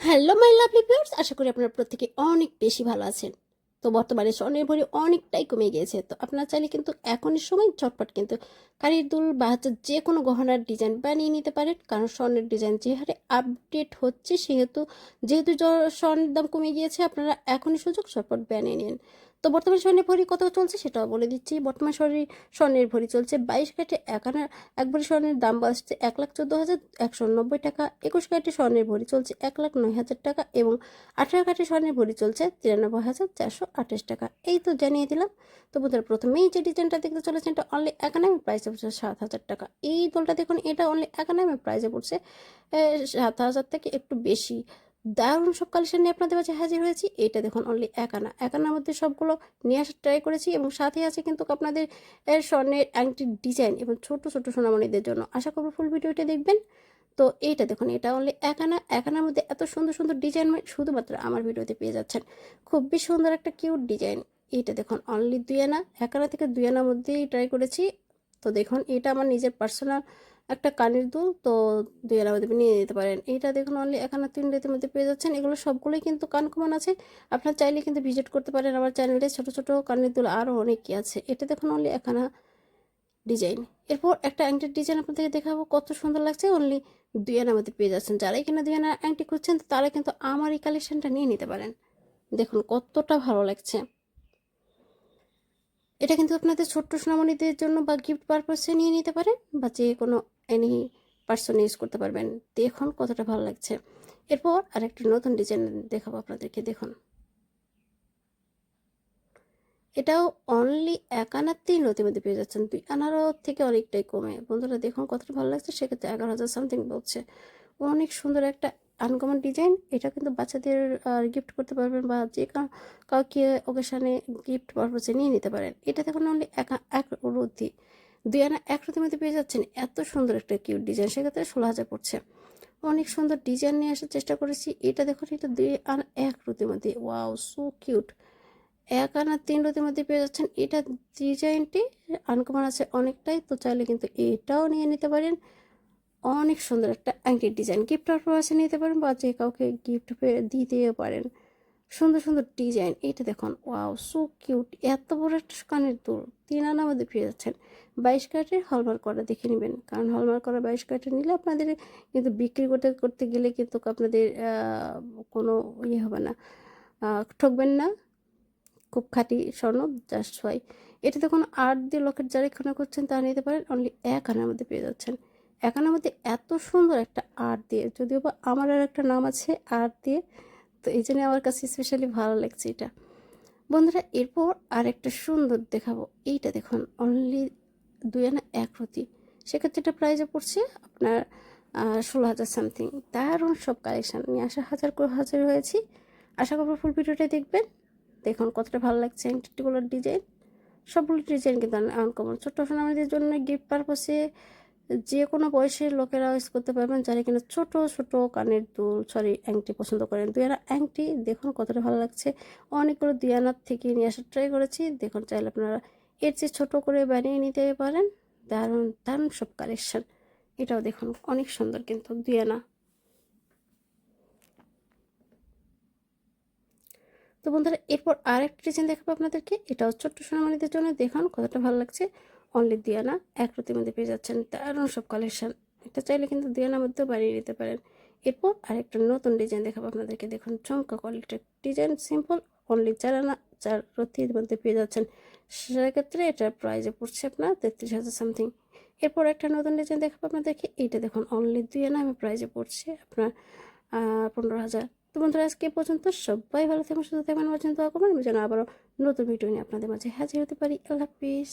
Hello my lovely viewers আশা করি আপনারা প্রত্যেকে অনেক বেশি ভালো আছেন। তো বর্তমানে স্বনির্ভরী অনেকটাই কমে গিয়েছে। তো আপনারা চাইলে কিন্তু এখনই সময় চটপট কিন্তু কারির দুল বা হচ্ছে যে কোনো গহনার ডিজাইন বানিয়ে নিতে পারেন। কারণ স্বর্ণের ডিজাইন যে হারে আপডেট হচ্ছে, সেহেতু যেহেতু স্বর্ণের দাম কমে গিয়েছে, আপনারা এখনই সুযোগ চটপট বানিয়ে নিন। তো বর্তমানে স্বর্ণের ভরি কত চলছে সেটাও বলে দিচ্ছি। বর্তমান স্বর্ণের স্বর্ণের ভরি চলছে বাইশ কাটে এক আনা এক ভরি স্বর্ণের দাম বাড়ছে এক লাখ চোদ্দ হাজার একশো নব্বই টাকা, একুশ কাটে স্বর্ণের ভরি চলছে এক লাখ নয় হাজার টাকা এবং আঠারো কাঠি স্বর্ণের ভরি চলছে তিরানব্বই হাজার চারশো আঠাশ টাকা। এই তো জানিয়ে দিলাম। তো বন্ধুরা, প্রথমেই যে ডিজাইনটা দেখতে চলেছেন এটা অনলি একানামে প্রাইসে পড়ছে সাত হাজার টাকা। এই দোলটা দেখুন, এটা অনলি একানামে প্রাইসে পড়ছে সাত হাজার থেকে একটু বেশি। দারুণ সব কালেকশন নিয়ে আপনাদের কাছে হাজির হয়েছি। এটা দেখুন অনলি একানা একানার মধ্যে সবগুলো নিয়ে আসার ট্রাই করেছি এবং সাথে আছে কিন্তু আপনাদের এর স্বর্ণের আংটির ডিজাইন এবং ছোট ছোট সোনামণিদের জন্য। আশা করব ফুল ভিডিওটা দেখবেন। তো এইটা দেখুন, এটা অনলি একানা একানার মধ্যে এত সুন্দর সুন্দর ডিজাইন শুধুমাত্র আমার ভিডিওতে পেয়ে যাচ্ছেন। খুবই সুন্দর একটা কিউট ডিজাইন এইটা দেখুন অনলি দুই আনা। একানা থেকে দুই আনার মধ্যেই ট্রাই করেছি। তো দেখুন, এটা আমার নিজের পার্সোনাল একটা কানের দুল, তো দুই আনার মধ্যে নিয়ে নিতে পারেন। এইটা দেখুন অনলি একানা তিন রেতের মধ্যে পেয়ে যাচ্ছেন। এগুলো সবগুলোই কিন্তু কান কমান আছে। আপনার চাইলে কিন্তু ভিজিট করতে পারেন। আমার চ্যানেলে ছোট ছোট কানের দুল আরও অনেকই আছে। এটা দেখুন অনলি একানা ডিজাইন এরপর একটা অ্যাংটির ডিজাইন আপনাদেরকে দেখাবো। কত সুন্দর লাগছে। অনলি দুই আনার মধ্যে পেয়ে যাচ্ছেন। যারাই কিনা দুই আনা অ্যাংটি খুঁজছেন, তারা কিন্তু আমার এই কালেকশনটা নিয়ে নিতে পারেন। দেখুন, কতটা ভালো লাগছে। এটা কিন্তু আপনাদের ছোট্ট সোনামণিদের জন্য বা গিফট পারপাসে নিয়ে নিতে পারেন বা যে কোনো এনি পার্সন ইউজ করতে পারবেন। দেখুন কতটা ভালো লাগছে। এরপর আরেকটি নতুন ডিজাইন দেখাবো আপনাদেরকে, দেখুন। এটাও অনলি এক আনার তিন রতির মধ্যে পেয়ে যাচ্ছেন। দুই আনারও থেকে অনেকটাই কমে। বন্ধুরা, দেখুন কতটা ভালো লাগছে। সেক্ষেত্রে এগারো হাজার সামথিং বলছে। অনেক সুন্দর একটা আনকমন ডিজাইন এটা কিন্তু বাচ্চাদের গিফট করতে পারবেন বা যে কাউকে ওকেশানে গিফট পারপাসে নিয়ে নিতে পারেন। এটা দেখুন অনলি এক এক রতি দুই আনা এক রতির মধ্যে পেয়ে যাচ্ছেন এত সুন্দর একটা কিউট ডিজাইন সেক্ষেত্রে ষোলো হাজার পড়ছে। অনেক সুন্দর ডিজাইন নিয়ে আসার চেষ্টা করেছি। এটা দেখুন, এটা দুই আনা এক রতির মধ্যে। ওয়াও সো কিউট এক আনা তিন রতির মধ্যে পেয়ে যাচ্ছেন। এটা ডিজাইনটি আনকমন আছে অনেকটাই, তো চাইলে কিন্তু এটাও নিয়ে নিতে পারেন। অনেক সুন্দর একটা আংটির ডিজাইন। গিফট পারপাসে নিতে পারেন বা যে কাউকে গিফট দিতেও পারেন। সুন্দর সুন্দর ডিজাইন। এটা দেখুন ওয়াও সো কিউট এত বড় একটা কানের দুল। তিন আনা মধ্যে পেয়ে যাচ্ছেন। বাইশ কার্টের হলমার্ক করা দেখে নেবেন। কারণ হলমার্ক করা বাইশ কার্টের নিলে আপনাদের কিন্তু বিক্রি করতে করতে গেলে কিন্তু আপনাদের কোনো ইয়ে হবে না। ঠকবেন না। খুব খাঁটি স্বর্ণ জাস্ট হয়। এটা দেখুন, আট দিয়ে লকেট যারা এখানে করছেন তা নিতে পারেন। অনলি এক আনার মধ্যে পেয়ে যাচ্ছেন। এক আনার মধ্যে এত সুন্দর একটা আর্ট দিয়ে, যদিও বা আমার আর একটা নাম আছে আর্ট দিয়ে, তো এই জন্য আমার কাছে স্পেশালি ভালো লাগছে এটা। বন্ধুরা, এরপর আর একটা সুন্দর দেখাবো। এইটা দেখুন অনলি দুই আনা এক রতি। সেক্ষেত্রে এটা প্রাইজে পড়ছে আপনার ষোলো হাজার সামথিং দারুণ সব কালেকশান নিয়ে আসা হাজার করে হাজার হয়েছি। আশা করব ফুল ভিডিওটা দেখবেন। দেখুন কতটা ভালো লাগছে অ্যান্টিগুলোর ডিজাইন সবগুলো ডিজাইন কিন্তু আনকমন ছোট্ট সোনামাদের জন্য গিফট পারপাসে যে কোনো বয়সের লোকেরা ইউজ করতে পারবেন যারা কিনা ছোট ছোট কানের দুল সরি অ্যাংটি পছন্দ করেন। দুয়ানা অ্যাংটি দেখুন কতটা ভালো লাগছে। অনেকগুলো দুয়ানার থেকে নিয়ে আসার ট্রাই করেছি। দেখুন, চাইলে আপনারা এর চেয়ে ছোট করে বানিয়ে নিতে পারেন। দারুণ দারুণ সব কালেকশন এটাও দেখুন, অনেক সুন্দর কিন্তু দুয়ানা। তো বন্ধুরা, এরপর আর একটা ডিজাইন দেখাবো আপনাদেরকে। এটাও ছোট্ট সোনামানিদের জন্য। দেখুন কতটা ভালো লাগছে। অনলি দিয়ানা এক রতির মধ্যে পেয়ে যাচ্ছেন দারুণ সব কালেকশন এটা চাইলে কিন্তু দিয়ানার মধ্যেও বানিয়ে নিতে পারেন। এরপর আরেকটা নতুন ডিজাইন দেখাবো আপনাদেরকে। দেখুন চমকা কোয়ালিটির ডিজাইন সিম্পল অনলি চার আনা চার রতির মধ্যে পেয়ে যাচ্ছেন। সেক্ষেত্রে এটার প্রাইজে পড়ছে আপনার তেত্রিশ হাজার সামথিং এরপর একটা নতুন ডিজাইন দেখাবো আপনাদেরকে। এইটা দেখুন অনলি দুই আনা আমি প্রাইজে পড়ছে আপনার পনেরো হাজার। তো বন্ধুরা, আজকে পর্যন্ত সবাই ভালো থাকুন সুস্থ থাকবেন। পর্যন্ত করবেন। আমি যেন আবারও নতুন ভিডিও নিয়ে আপনাদের মাঝে হাজির হতে পারি। আল্লাহ হাফিজ।